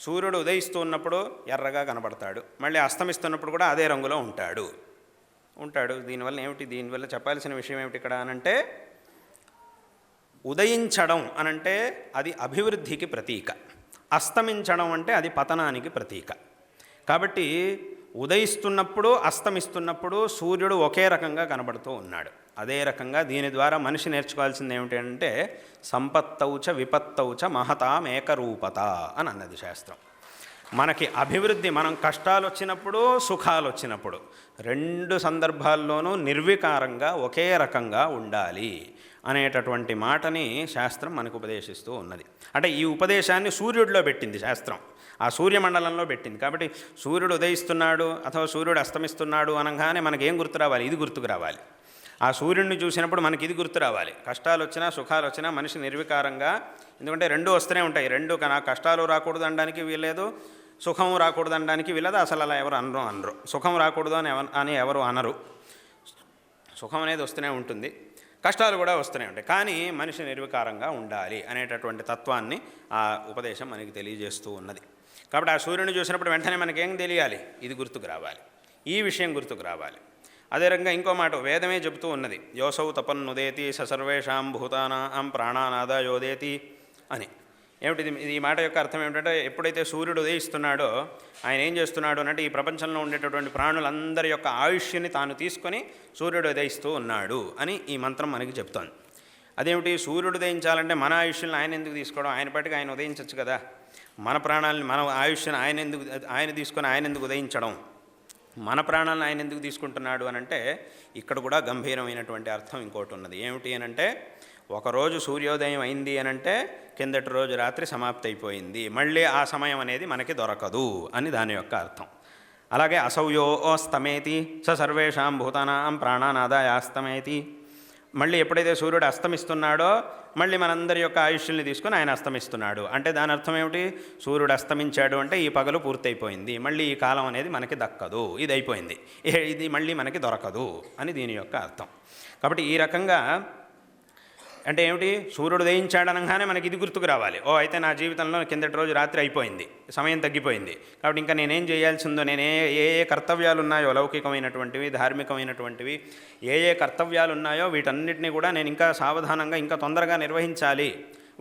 సూర్యుడు ఉదయిస్తూ ఉన్నప్పుడు ఎర్రగా కనబడతాడు. మళ్ళీ అస్తమిస్తున్నప్పుడు కూడా అదే రంగులో ఉంటాడు. ఉంటాడు. దీనివల్ల ఏమిటి? దీనివల్ల చెప్పాల్సిన విషయం ఏమిటి ఇక్కడ అనంటే ఉదయించడం అనంటే అది అభివృద్ధికి ప్రతీక. అస్తమించడం అంటే అది పతనానికి ప్రతీక. కాబట్టి ఉదయిస్తున్నప్పుడు అస్తమిస్తున్నప్పుడు సూర్యుడు ఒకే రకంగా కనబడుతూ ఉన్నాడు. అదే రకంగా దీని ద్వారా మనిషి నేర్చుకోవాల్సింది ఏమిటి అంటే సంపత్తౌచ విపత్తౌచ మహతామేకరూపత అని అన్నది శాస్త్రం. మనకి అభివృద్ధి మనం కష్టాలు వచ్చినప్పుడు సుఖాలు వచ్చినప్పుడు రెండు సందర్భాల్లోనూ నిర్వికారంగా ఒకే రకంగా ఉండాలి అనేటటువంటి మాటని శాస్త్రం మనకు ఉపదేశిస్తూ ఉన్నది. అంటే ఈ ఉపదేశాన్ని సూర్యుడిలో పెట్టింది శాస్త్రం. ఆ సూర్యమండలంలో పెట్టింది. కాబట్టి సూర్యుడు ఉదయిస్తున్నాడు అథవా సూర్యుడు అస్తమిస్తున్నాడు అనగానే మనకేం గుర్తు రావాలి? ఇది గుర్తుకు రావాలి. ఆ సూర్యుడిని చూసినప్పుడు మనకి ఇది గుర్తు రావాలి. కష్టాలు వచ్చినా సుఖాలు వచ్చినా మనిషి నిర్వికారంగా ఎందుకంటే రెండు వస్తూనే ఉంటాయి. రెండు నా కష్టాలు రాకూడదు అనడానికి వీల్లేదు. సుఖం రాకూడదు అనడానికి వీలదు అసలు అలా ఎవరు అనరు అనరు. సుఖం రాకూడదు అని ఎవరు అని ఎవరు అనరు. సుఖం అనేది వస్తూనే ఉంటుంది. కష్టాలు కూడా వస్తూనే ఉంటాయి. కానీ మనిషి నిర్వికారంగా ఉండాలి అనేటటువంటి తత్వాన్ని ఆ ఉపదేశం మనకి తెలియజేస్తూ ఉన్నది. కాబట్టి ఆ సూర్యుని చూసినప్పుడు వెంటనే మనకేం తెలియాలి? ఇది గుర్తుకు రావాలి. ఈ విషయం గుర్తుకు రావాలి. అదే ఇంకో మాట వేదమే చెబుతూ ఉన్నది. యోసౌ తపన్నుదేతి స సర్వేషాం భూతానాం ప్రాణానాద యోదేతి అని. ఏమిటి ఇది? ఈ మాట యొక్క అర్థం ఏమిటంటే ఎప్పుడైతే సూర్యుడు ఉదయిస్తున్నాడో ఆయన ఏం చేస్తున్నాడు అంటే ఈ ప్రపంచంలో ఉండేటటువంటి ప్రాణులందరి యొక్క ఆయుష్యని తాను తీసుకొని సూర్యుడు ఉదయిస్తూ ఉన్నాడు అని ఈ మంత్రం మనకి చెప్తోంది. అదేమిటి? సూర్యుడు ఉదయించాలంటే మన ఆయుష్యులను ఆయన ఎందుకు తీసుకోవడం? ఆయన పాటికి ఆయన ఉదయించవచ్చు కదా. మన ప్రాణాలని మన ఆయుష్యను ఆయన ఎందుకు ఆయన తీసుకొని ఆయన ఎందుకు ఉదయించడం? మన ప్రాణాలను ఆయన ఎందుకు తీసుకుంటున్నాడు అని అంటే ఇక్కడ కూడా గంభీరమైనటువంటి అర్థం ఇంకోటి ఉన్నది. ఏమిటి అని అంటే ఒకరోజు సూర్యోదయం అయింది అని అంటే కిందటి రోజు రాత్రి సమాప్తి అయిపోయింది మళ్ళీ ఆ సమయం అనేది మనకి దొరకదు అని దాని యొక్క అర్థం. అలాగే అసౌయో అస్తమేతి స సర్వేషాం భూతానాం ప్రాణానాదాయ అస్తమేతి మళ్ళీ ఎప్పుడైతే సూర్యుడు అస్తమిస్తున్నాడో మళ్ళీ మనందరి యొక్క ఆయుష్యుల్ని తీసుకొని ఆయన అస్తమిస్తున్నాడు. అంటే దాని అర్థం ఏమిటి? సూర్యుడు అస్తమించాడు అంటే ఈ పగలు పూర్తయిపోయింది. మళ్ళీ ఈ కాలం అనేది మనకి దక్కదు. ఇది అయిపోయింది ఏ- ఇది మళ్ళీ మనకి దొరకదు అని దీని యొక్క అర్థం. కాబట్టి ఈ రకంగా అంటే ఏమిటి? సూర్యుడు దయించాడనగానే మనకి ఇది గుర్తుకు రావాలి. ఓ అయితే నా జీవితంలో కిందటి రోజు రాత్రి అయిపోయింది. సమయం తగ్గిపోయింది. కాబట్టి ఇంకా నేనేం చేయాల్సిందో నేనే ఏ ఏ కర్తవ్యాలు ఉన్నాయో లౌకికమైనటువంటివి ధార్మికమైనటువంటివి ఏ ఏ కర్తవ్యాలు ఉన్నాయో వీటన్నిటిని కూడా నేను ఇంకా సావధానంగా ఇంకా తొందరగా నిర్వహించాలి.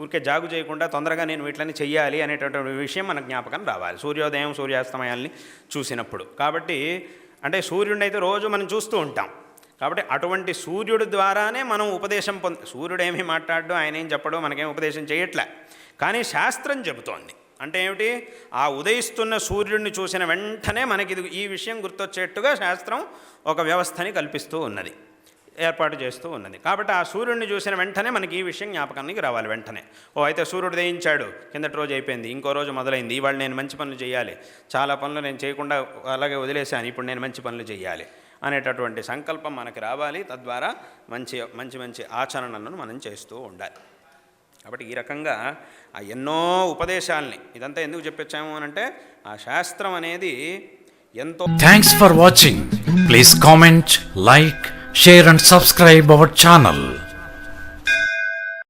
ఊరికే జాగు చేయకుండా తొందరగా నేను వీటిని చెయ్యాలి అనేటటువంటి విషయం మన జ్ఞాపకం రావాలి. సూర్యోదయం సూర్యాస్తమయాల్ని చూసినప్పుడు. కాబట్టి అంటే సూర్యుడిని అయితే రోజు మనం చూస్తూ ఉంటాం. కాబట్టి అటువంటి సూర్యుడి ద్వారానే మనం ఉపదేశం పొంద సూర్యుడు ఏమీ మాట్లాడడం ఆయన ఏం చెప్పడం మనకేం ఉపదేశం చేయట్లే. కానీ శాస్త్రం చెబుతోంది. అంటే ఏమిటి? ఆ ఉదయిస్తున్న సూర్యుడిని చూసిన వెంటనే మనకి ఇది ఈ విషయం గుర్తొచ్చేట్టుగా శాస్త్రం ఒక వ్యవస్థని కల్పిస్తూ ఉన్నది. ఏర్పాటు చేస్తూ ఉన్నది. కాబట్టి ఆ సూర్యుడిని చూసిన వెంటనే మనకి ఈ విషయం జ్ఞాపకానికి రావాలి వెంటనే. ఓ అయితే సూర్యుడు దయించాడు కిందటి రోజు అయిపోయింది ఇంకో రోజు మొదలైంది ఇవాళ నేను మంచి పనులు చేయాలి. చాలా పనులు నేను చేయకుండా అలాగే వదిలేశాను ఇప్పుడు నేను మంచి పనులు చేయాలి. అనేటటువంటి సంకల్పం మనకి రావాలి. తద్వారా మంచి మంచి మంచి ఆచరణలను మనం చేస్తూ ఉండాలి. కాబట్టి ఈ రకంగా ఆ ఎన్నో ఉపదేశాల్ని ఇదంతా ఎందుకు చెప్పొచ్చాము అని అంటే ఆ శాస్త్రం అనేది ఎంతో thanks for watching please comment like share and subscribe our channel